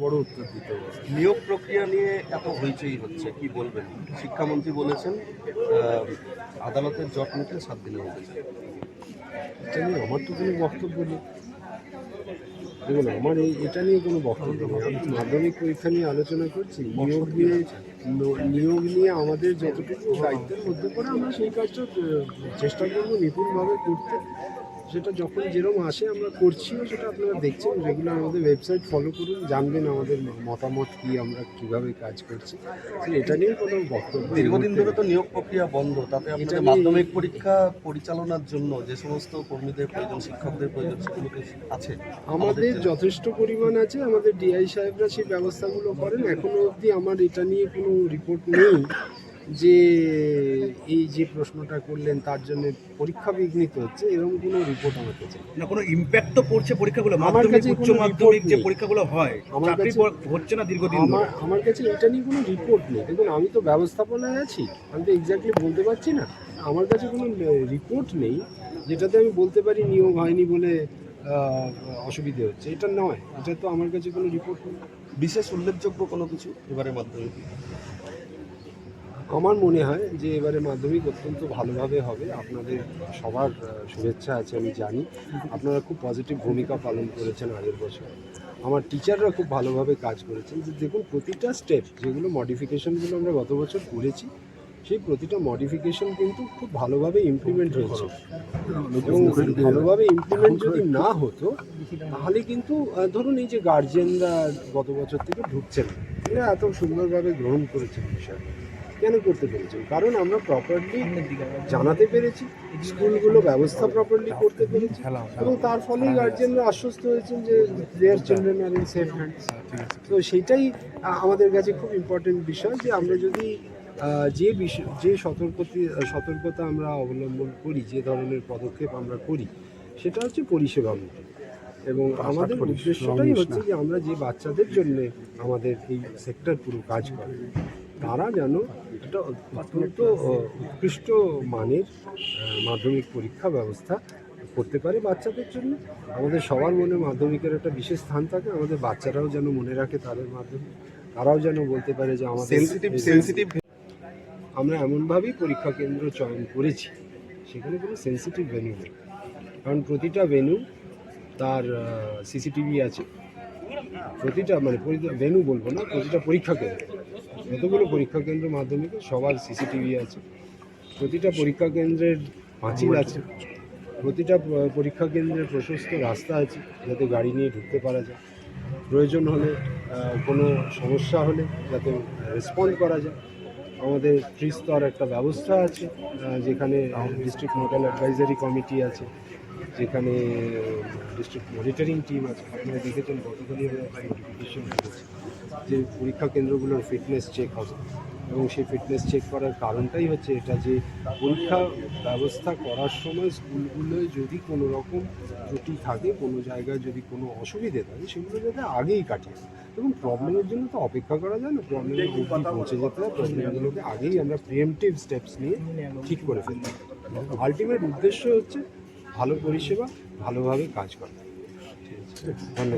বড় উত্তর দিতে হবে। নিয়োগ প্রক্রিয়া নিয়ে এত হইচই হচ্ছে কি বলবেন? শিক্ষামন্ত্রী বলেছেন আদালতের জট মিটলে সাত এটা নিয়ে আমার তো কোনো বক্তব্য নেই। দেখুন আমার এই এটা নিয়ে কোনো বক্তব্য আমি মাধ্যমিক পরীক্ষা নিয়ে আলোচনা করছি। নিয়োগ নিয়ে নিয়োগ নিয়ে আমাদের যতটুকু দায়িত্বের মধ্যে পড়ে আমরা সেই কাজটা চেষ্টা করব নিপুণভাবে করতে। সেটা যখন যেরকম আসে আমরা করছিও সেটা আপনারা দেখছেন। রেগুলার আমাদের ওয়েবসাইট ফলো করুন জানবেন আমাদের মতামত কি আমরা কীভাবে কাজ করছি। এটা নিয়ে কোনো বক্তব্য দীর্ঘদিন ধরে তো নিয়োগ প্রক্রিয়া বন্ধ তাতে আপনাদের মাধ্যমিক পরীক্ষা পরিচালনার জন্য যে সমস্ত কর্মীদের প্রয়োজন শিক্ষকদের প্রয়োজন সেগুলো আছে। আমাদের যথেষ্ট পরিমাণ আছে আমাদের ডিআই সাহেবরা সেই ব্যবস্থাগুলো করেন। এখনও অবধি আমার এটা নিয়ে কোনো রিপোর্ট নেই। যে এই যে প্রশ্নটা করলেন তার জন্য পরীক্ষা বিঘ্নিত হচ্ছে এরকম কোনো রিপোর্ট আমার কাছে না। কোনো ইম্প্যাক্ট তো পড়ছে পরীক্ষাগুলো আমার মাধ্যমিক কাছে উচ্চ মাধ্যমিক যে পরীক্ষাগুলো হয় আমার কাছে- হচ্ছে না দীর্ঘদিন আমার আমার কাছে এটা নিয়ে কোনো রিপোর্ট নেই। দেখুন আমি তো ব্যবস্থাপনায় আছি আমি তো এক্স্যাক্টলি বলতে পারছি না। আমার কাছে কোনো রিপোর্ট নেই যেটাতে আমি বলতে পারি নিয়োগ হয়নি বলে অসুবিধে হচ্ছে। এটা নয় এটা তো আমার কাছে কোনো রিপোর্ট নেই। বিশেষ উল্লেখযোগ্য কোনো কিছু এবারে মাধ্যমিক? আমার মনে হয় যে এবারে মাধ্যমিক অত্যন্ত ভালোভাবে হবে। আপনাদের সবার শুভেচ্ছা আছে আমি জানি। আপনারা খুব পজিটিভ ভূমিকা পালন করেছেন আগের বছর। আমার টিচাররা খুব ভালোভাবে কাজ করেছেন। যে দেখুন, প্রতিটা স্টেপ যেগুলো মডিফিকেশনগুলো আমরা গত বছর করেছি, সেই প্রতিটা মডিফিকেশন কিন্তু খুব ভালোভাবে ইমপ্লিমেন্ট হয়েছে। এবং ভালোভাবে ইমপ্লিমেন্ট যদি না হতো, তাহলে কিন্তু ধরুন এই যে গার্জেনরা গত বছর থেকে ঢুকছেন এরা এত সুন্দরভাবে গ্রহণ করেছেন বিষয়টা। কেন করতে পেরেছেন? কারণ আমরা প্রপারলি জানাতে পেরেছি স্কুলগুলো ব্যবস্থা প্রপারলি করতে পেরেছি এবং তার ফলেই গার্জেনরা আশ্বস্ত হয়েছেন যে their children are in safe hands তো সেইটাই আমাদের কাছে খুব ইম্পর্টেন্ট বিষয় যে আমরা যদি যে বিষয় যে সতর্কতি সতর্কতা আমরা অবলম্বন করি যে ধরনের পদক্ষেপ আমরা করি সেটা হচ্ছে পরিষেবামূলক এবং আমাদের উদ্দেশ্যটাই হচ্ছে যে আমরা যে বাচ্চাদের জন্য আমাদের এই সেক্টর পুরো কাজ করে তারা যেন একটা অত্যন্ত উৎকৃষ্ট মানের মাধ্যমিক পরীক্ষা ব্যবস্থা করতে পারে বাচ্চাদের জন্য। আমাদের সবার মনে মাধ্যমিকের একটা বিশেষ স্থান থাকে। আমাদের বাচ্চারাও যেন মনে রাখে তাদের মাধ্যমে। তারাও যেন বলতে পারে যে আমাদের সেন্সিটিভ আমরা এমনভাবেই পরীক্ষা কেন্দ্র চয়ন করেছি। সেখানে কোনো সেন্সিটিভ ভেন্যু নেই। কারণ প্রতিটা ভেন্যু তার সিসিটিভি আছে। প্রতিটা মানে ভেন্যু বলব না প্রতিটা পরীক্ষা কেন্দ্র। যতগুলো পরীক্ষা কেন্দ্র মাধ্যমিকে সবার সিসিটিভি আছে। প্রতিটা পরীক্ষা কেন্দ্রের পাঁচিল আছে। প্রতিটা পরীক্ষা কেন্দ্রের প্রশস্ত রাস্তা আছে যাতে গাড়ি নিয়ে ঢুকতে পারা যায়। প্রয়োজন হলে কোনো সমস্যা হলে যাতে রেসপন্ড করা যায়। আমাদের ত্রিস্তর একটা ব্যবস্থা আছে যেখানে ডিস্ট্রিক্ট নোডাল অ্যাডভাইজারি কমিটি আছে, যেখানে ডিস্ট্রিক্ট মনিটরিং টিম আছে। আপনারা দেখেছেন গতকালই আমরা নোটিফিকেশন করেছি যে পরীক্ষা কেন্দ্রগুলোর ফিটনেস চেক হবে। এবং সেই ফিটনেস চেক করার কারণটাই হচ্ছে এটা যে পরীক্ষা ব্যবস্থা করার সময় স্কুলগুলোয় যদি কোনো রকম ত্রুটি থাকে কোনো জায়গায় যদি কোনো অসুবিধে থাকে সেগুলো যাতে আগেই কাটিয়ে দেয়। এবং প্রবলেমের জন্য তো অপেক্ষা করা যায় না প্রবলেমের অবধি পৌঁছে যেতে হয় প্রবলেমগুলোকে আগেই আমরা প্রিএমটিভ স্টেপস নিয়ে ঠিক করে ফেলতে আলটিমেট উদ্দেশ্য হচ্ছে ভালো পরিষেবা ভালোভাবে কাজ করা। ঠিক আছে? ধন্যবাদ।